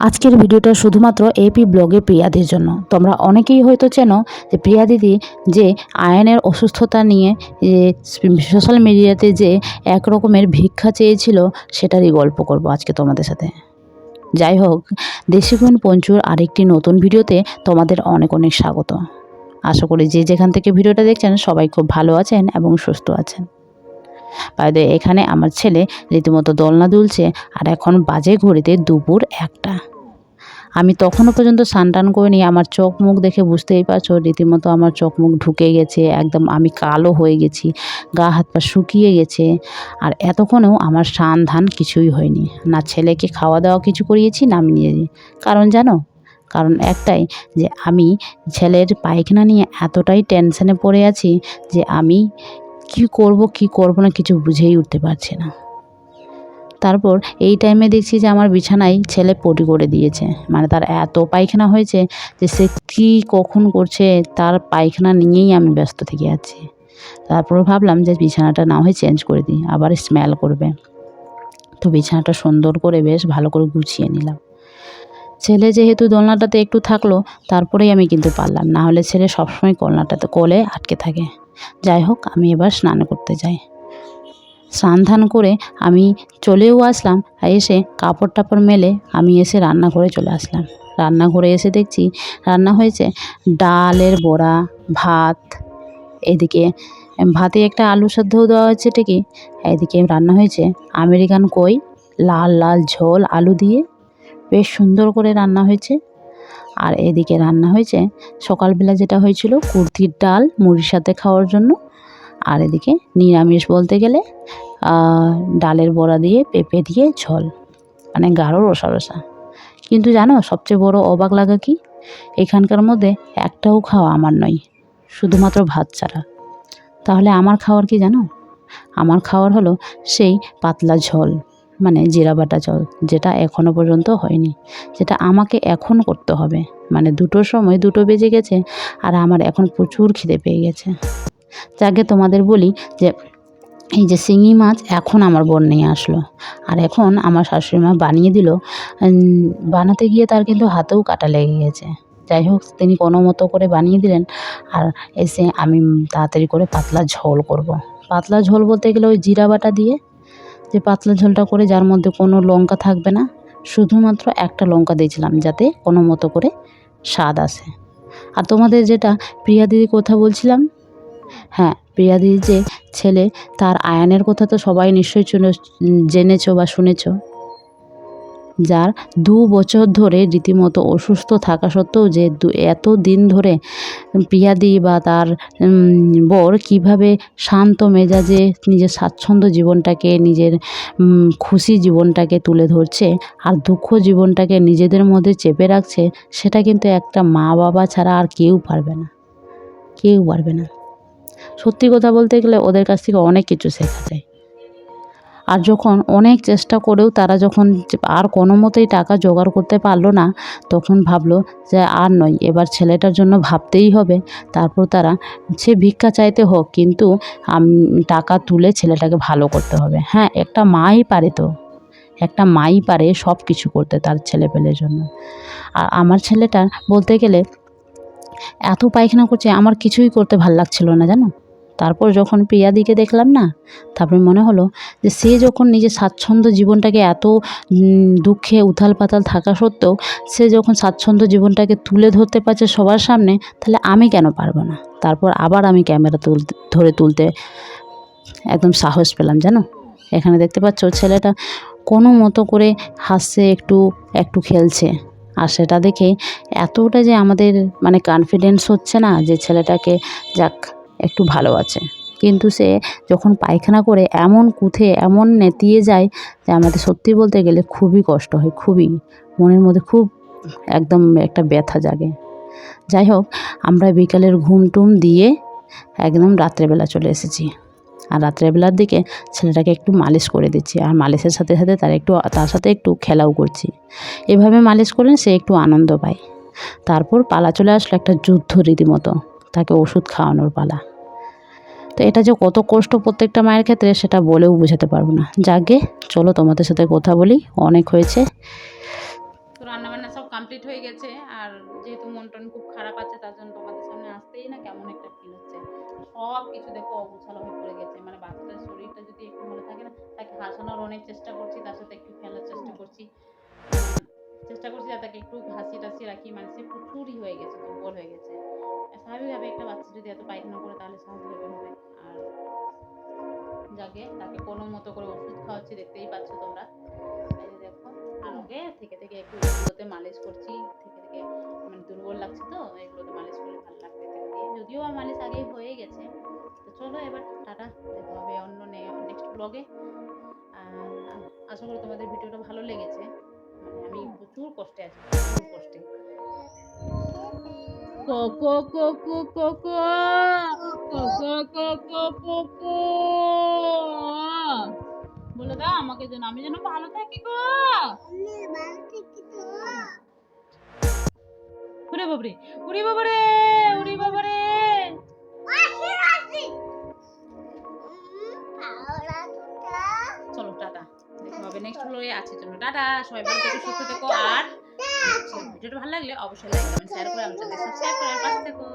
আজকের ভিডিওটা শুধুমাত্র এপি ব্লগে প্রিয়াদির জন্য। তোমরা অনেকেই হয়তো চেনো যে প্রিয়া দিদি যে আয়নের অসুস্থতা নিয়ে সোশ্যাল মিডিয়াতে যে এক রকমের ভিক্ষা চেয়েছিল, সেটারই গল্প করব আজকে তোমাদের সাথে। যাই হোক, দেশিগুণ পঞ্চুর আরেকটি নতুন ভিডিওতে তোমাদের অনেক অনেক স্বাগত। আশা করি যে যেখান থেকে ভিডিওটা দেখছেন, সবাই খুব ভালো আছেন এবং সুস্থ আছেন। বাইরে এখানে আমার ছেলে রীতিমতো দোলনা দুলছে, আর এখন বাজে ঘড়িতে দুপুর একটা। আমি তখনও পর্যন্ত স্নান টান করিনি, আমার চোখ মুখ দেখে বুঝতেই পারছ, রীতিমতো আমার চোখ মুখ ঢুকে গেছে, একদম আমি কালো হয়ে গেছি, গা হাত পা শুকিয়ে গেছে, আর এতক্ষণেও আমার স্নান ধান কিছুই হয়নি, না ছেলেকে খাওয়া দাওয়া কিছু করিয়েছি, না আমি নিয়েছি কারণ জানো? কারণ একটাই, যে আমি ছেলের পায়খানা নিয়ে এতটাই টেনশনে পড়ে আছি, যে আমি কি করব কি করব না কিছু বুঝেই উঠতে পারছি না। তারপর এই টাইমে দেখছি যে আমার বিছানায় ছেলে পটি করে দিয়েছে। মানে তার এত পায়খানা হয়েছে যে সে কী কখন করছে তার পায়খানা নিয়েই আমি ব্যস্ত থেকে আছি। তারপর ভাবলাম যে বিছানাটা না হয় চেঞ্জ করে দিই, আবার স্মেল করবে। তো বিছানাটা সুন্দর করে বেশ ভালো করে গুছিয়ে নিলাম। ছেলে যেহেতু দোলনাটাতে একটু থাকল, তারপরেই আমি কিন্তু পারলাম। না হলে ছেলে সবসময় কলনাটাতে, কোলে আটকে থাকে। যাই হোক, আমি এবার স্নান করতে যাই। স্নান ধান করে আমি চলেও আসলাম এসে কাপড় টাপড় মেলে আমি এসে রান্নাঘরে চলে আসলাম। রান্নাঘরে এসে দেখছি রান্না হয়েছে ডালের বড়া, ভাত, এদিকে ভাতে একটা আলু সেদ্ধও দেওয়া হয়েছে ঠিকই এদিকে রান্না হয়েছে আমেরিকান কই, লাল লাল ঝোল, আলু দিয়ে বেশ সুন্দর করে রান্না হয়েছে। আর এদিকে রান্না হয়েছে সকালবেলা যেটা হয়েছিল, কুর্তির ডাল মুড়ির সাথে খাওয়ার জন্য। আর এদিকে নিরামিষ বলতে গেলে ডালের বড়া দিয়ে পেঁপে দিয়ে ঝোল। মানে গাঢ় রসা রসা। কিন্তু জানো সবচেয়ে বড় অবাক লাগা কি? এখানকার মধ্যে একটাও খাওয়া আমার নয়, শুধুমাত্র ভাত ছাড়া। তাহলে আমার খাওয়ার কি জানো? আমার খাওয়ার হলো সেই পাতলা ঝোল মানে জিরা বাটা জল যেটা এখনও পর্যন্ত হয়নি। যেটা আমাকে এখন করতে হবে। মানে দুটোর সময় দুটো বেজে গেছে আর আমার এখন প্রচুর খিদে পেয়ে গেছে। যাকে তোমাদের বলি যে, এই যে শিঙি মাছ এখন আমার বোন নিয়ে আসলো। আর এখন আমার শাশুড়ি মা বানিয়ে দিল। বানাতে গিয়ে তার কিন্তু হাতেও কাটা লেগে গেছে। যাই হোক, তিনি কোনো মতো করে বানিয়ে দিলেন। আর এসে আমি তাড়াতাড়ি করে পাতলা ঝোল করব। পাতলা ঝোল বলতে গেলে ওই জিরা বাটা দিয়ে যে পাতলা ঝোলটা করে যার মধ্যে কোনো লঙ্কা থাকবে না, শুধুমাত্র একটা লঙ্কা দিয়েছিলাম যাতে কোনো মতো করে স্বাদ আসে। আর তোমাদের যেটা প্রিয়া দিদির কথা বলছিলাম হ্যাঁ প্রিয়া দিদির যে ছেলে, তার আয়ানের কথা তো সবাই নিশ্চয়ই জেনেছো বা শুনেছ। যার দু বছর ধরে রীতিমতো অসুস্থ থাকা সত্ত্বেও যে এত দিন ধরে প্রিয়াদি বা তার বর কীভাবে শান্ত মেজাজে নিজের স্বাচ্ছন্দ্য জীবনটাকে, নিজের খুশি জীবনটাকে তুলে ধরছে আর দুঃখ জীবনটাকে নিজেদের মধ্যে চেপে রাখছে, সেটা কিন্তু একটা মা বাবা ছাড়া আর কেউ পারবে না। কেউ পারবে না। সত্যি কথা বলতে গেলে ওদের কাছ থেকে অনেক কিছু শেখা যায়। আর যখন অনেক চেষ্টা করেও তারা যখন আর কোনো মতেই টাকা জোগাড় করতে পারল না, তখন ভাবলো যে আর নয়, এবার ছেলেটার জন্য ভাবতেই হবে। তারপর তারা, সে ভিক্ষা চাইতে হোক, কিন্তু টাকা তুলে ছেলেটাকে ভালো করতে হবে। হ্যাঁ একটা মাই পারে তো। একটা মাই পারে সব কিছু করতে তার ছেলেপেলের জন্য। আর আমার ছেলেটা বলতে গেলে, এত পায়খানা করছে, আমার কিছুই করতে ভালো লাগছিল না, জানো? তারপর যখন প্রিয়াদিকে দেখলাম না, তারপরে মনে হলো যে সে যখন নিজের স্বাচ্ছন্দ্য জীবনটাকে এত দুঃখে উথাল পাতাল থাকা সত্ত্বেও সে যখন স্বাচ্ছন্দ্য জীবনটাকে তুলে ধরতে পারছে সবার সামনে, তাহলে আমি কেন পারব না? তারপর আবার আমি ক্যামেরা তুলতে ধরে তুলতে একদম সাহস পেলাম, জানো? এখানে দেখতে পাচ্ছ ছেলেটা কোনো মতো করে হাসছে, একটু একটু খেলছে। আর সেটা দেখে এতটা যে আমাদের মানে কনফিডেন্স হচ্ছে না যে ছেলেটাকে যাক একটু ভালো আছে। কিন্তু সে যখন পায়খানা করে এমন কুথে, এমন নেতিয়ে যায় যে আমাদের সত্যি বলতে গেলে খুবই কষ্ট হয়, খুবই। মনের মধ্যে খুব একদম একটা ব্যথা জাগে। যাই হোক, আমরা বিকালের ঘুম টুম দিয়ে একদম রাত্রেবেলা চলে এসেছি। আর রাত্রেবেলার দিকে ছেলেটাকে একটু মালিশ করে দিচ্ছি। আর মালিশের সাথে সাথে তার একটু, তার সাথে একটু খেলাও করছি। এভাবে মালিশ করলে সে একটু আনন্দ পায়। তারপর পালা চলে আসলো একটা যুদ্ধ রীতিমতো, তাকে ওষুধ খাওয়ানোর পালা। তো এটা যে কত কষ্ট প্রত্যেকটা মায়ের ক্ষেত্রে, সেটা বলেও বোঝাতে পারব না। যাকে, চলো তোমাদের সাথে কথা বলি, অনেক হয়েছে। তো রান্নাবান্না বান্না সব কমপ্লিট হয়ে গেছে, আর যেহেতু মন টন খুব খারাপ আছে, তার জন্য তোমাদের সামনে আসতেই না কেমন একটা ফিল হচ্ছে। সব কিছু দেখো অগোছালো হয়ে পড়ে গেছে। মানে বাচ্চাটার শরীরটা যদি একটু ভালো থাকে না, তাকে হাসানোর অনেক চেষ্টা করছি, তার সাথে একটু খেলার চেষ্টা করছি। চেষ্টা করছি তাকে একটু হাসি টাসি রাখি মানে সে প্রচুরই হয়ে গেছে, দুর্বল হয়ে গেছে। স্বাভাবিকভাবে একটা বাচ্চা যদি এত পায়খানা করে, তাহলে আর যাকে তাকে কোনো মতো করে ওষুধ খাওয়াচ্ছি, দেখতেই পাচ্ছ তোমরা। দেখো, আর থেকে থেকে একটু এগুলোতে মালিশ করছি, থেকে থেকে মানে দুর্বল লাগছে তো, এগুলোতে মালিশ করলে ভালো লাগবে যদিও আমার মালিশ আগেই হয়ে গেছে। তো চলো এবার টাটা, দেখা হবে অন্য নেক্সট ব্লগে আশা করি তোমাদের ভিডিওটা ভালো লেগেছে। মানে আমি প্রচুর কষ্টে আছি, প্রচুর কষ্টে। কোকো কোকো কোকো বলে দাও আমাকে যেন আমি যেন ভালো থাকি গো। উরে বাবরে উরে বাবরে উরে বাবরে। চলো টাটা। দেখা হবে নেক্সট ব্লগে আছে জন্য টাটা। সবাই ভালো থেকো সুস্থ থেকো আর ভিডিওটা ভালো লাগলে অবশ্যই লাইক কমেন্ট শেয়ার করে আমার চ্যানেল সাবস্ক্রাইব করে পাশে থেকো।